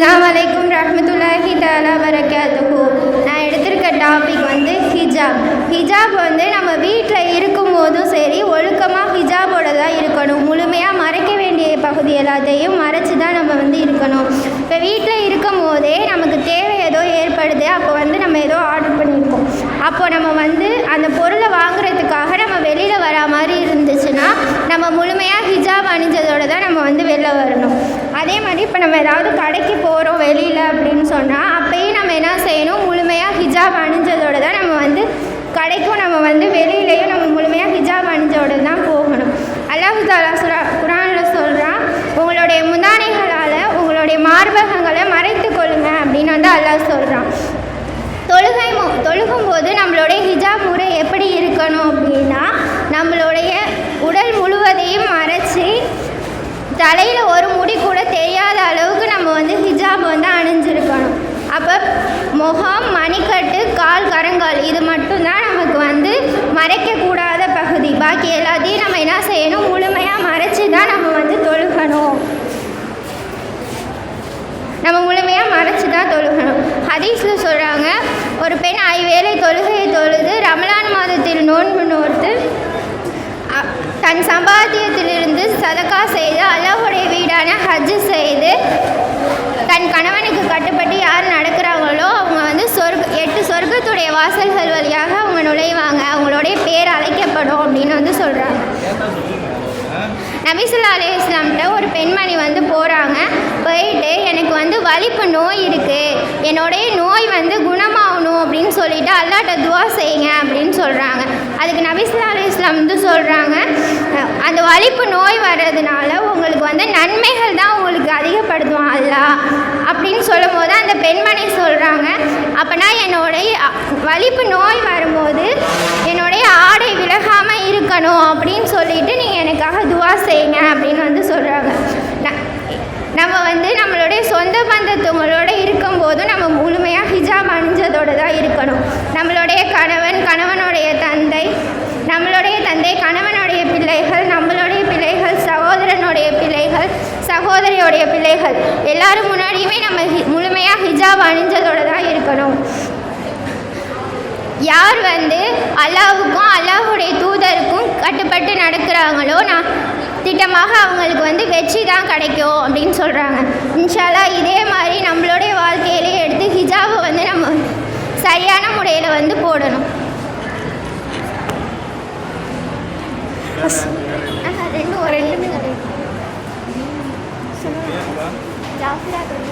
அஸ்லாம் வலைக்கும் ரஹமத்துல்லாஹி தாலா வரகாத்துஹு நான் எடுத்திருக்க டாபிக் வந்து ஹிஜாப் ஹிஜாப் வந்து நம்ம வீட்டில் இருக்கும்போதும் சரி ஒழுக்கமாக ஹிஜாபோட தான் இருக்கணும். முழுமையாக மறைக்க வேண்டிய பகுதி எல்லாத்தையும் மறைச்சி தான் நம்ம வந்து இருக்கணும். இப்போ வீட்டில் இருக்கும் போதே நமக்கு தேவை ஏதோ ஏற்படுது. அப்போ வந்து நம்ம ஏதோ ஆர்டர் பண்ணியிருக்கோம் அப்போ நம்ம வந்து அந்த பொருளை வாங்குறதுக்காக நம்ம வெளியில் வரா மாதிரி இருந்துச்சுன்னா நம்ம முழுமையாக ஹிஜாப் அணிஞ்சதோடு தான் நம்ம வந்து வெளில வரணும். அதே மாதிரி இப்போ நம்ம ஏதாவது கடைக்கு போகிறோம் வெளியில் அப்படின்னு சொன்னால் அப்போயும் நம்ம என்ன செய்யணும்? முழுமையாக ஹிஜாப் அணிஞ்சதோட தான் நம்ம வந்து கடைக்கும் நம்ம வந்து வெளியிலையும் நம்ம முழுமையாக ஹிஜாப் அணிஞ்சோட தான் போகணும். அல்லாஹு தாலா சுரா குரானில் சொல்கிறான் உங்களுடைய முந்தானைகளால் உங்களுடைய மார்பகங்களை மறைத்து கொள்ளுங்க அப்படின்னு வந்து அல்லாஹ் சொல்கிறான் தொழுகை மு- தொழுகும்போது நம்மளுடைய ஹிஜாப் முறை எப்படி இருக்கணும் அப்படின்னா நம்மளுடைய உடல் முழுவதையும் மறைச்சி தலையில் ஒரு முடி கூட வந்து ஹிஜாப் வந்து அணிஞ்சிருக்கணும். அப்போ முகம் மணிக்கட்டு கால் கரங்கால் இது மட்டும்தான் நமக்கு வந்து மறைக்கக்கூடாத பகுதி. பாக்கி எல்லாத்தையும் நம்ம என்ன செய்யணும்? முழுமையாக மறைச்சி தான் நம்ம வந்து தொழுகணும். நம்ம முழுமையாக மறைச்சி தான் தொழுகணும். ஹதீஸில் சொல்கிறாங்க ஒரு பெண் ஐவேளை தொழுகையை தொழுது ரமலான் மாதத்தில் நோன்பு நோர்த்து தன் சம்பாத்தியத்திலிருந்து சதக்கா செய்து அல்லாஹுடைய வீடான ஹஜ் செய்து தன் கணவனுக்கு கட்டுப்பட்டு யார் நடக்கிறாங்களோ அவங்க வந்து சொர்க்க எட்டு சொர்க்கத்துடைய வாசல்கள் வழியாக அவங்க நுழைவாங்க. அவங்களுடைய பேர் அழைக்கப்படும் அப்படின்னு வந்து சொல்கிறாங்க நபிசுல்லா அலி இஸ்லாம்கிட்ட ஒரு பெண்மணி வந்து போகிறாங்க போயிட்டு எனக்கு வந்து வலிப்பு நோய் இருக்குது என்னுடைய நோய் வந்து குணமாகணும் அப்படின்னு சொல்லிட்டு அல்லாட்ட துவா செய்யுங்க அப்படின்னு சொல்கிறாங்க அதுக்கு நபிசுல்லா அலி இஸ்லாம் வந்து சொல்கிறாங்க அந்த வலிப்பு நோய் வர்றதுனால உங்களுக்கு வந்து நன்மைகள் தான் உங்களுக்கு அதிக அல்லாஹ் அப்படின்னு சொல்லும் போது அந்த பெண்மணி சொல்கிறாங்க அப்போனா என்னுடைய வலிப்பு நோய் வரும்போது என்னுடைய ஆடை விலகாமல் இருக்கணும் அப்படின்னு சொல்லிட்டு நீங்கள் எனக்காக துவா செய்யுங்க அப்படின்னு வந்து சொல்கிறாங்க நம்ம வந்து நம்மளுடைய சொந்த பந்தத்துவங்களோட இருக்கும்போதும் நம்ம முழுமையாக ஹிஜாப் அணிஞ்சதோடு தான் இருக்கணும். நம்மளுடைய கணவன் கணவன் தந்தை நம்மளுடைய தந்தை கணவனுடைய பிள்ளைகள் நம்மளுடைய பிள்ளைகள் சகோதரனுடைய பிள்ளைகள் சகோதரியோடைய பிள்ளைகள் எல்லாரும் முன்னாடியுமே நம்ம ஹி- முழுமையாக ஹிஜாப் அணிஞ்சதோடு தான் இருக்கணும். யார் வந்து அல்லாவுக்கும் அல்லாஹ்வுடைய தூதருக்கும் கட்டுப்பட்டு நடக்கிறாங்களோ நான் திட்டமாக அவங்களுக்கு வந்து வெற்றி தான் கிடைக்கும் அப்படின்னு சொல்கிறாங்க இன்ஷாலா இதே மாதிரி நம்மளுடைய வாழ்க்கையிலே எடுத்து ஹிஜாபை வந்து நம்ம சரியான முறையில் வந்து போடணும். plato.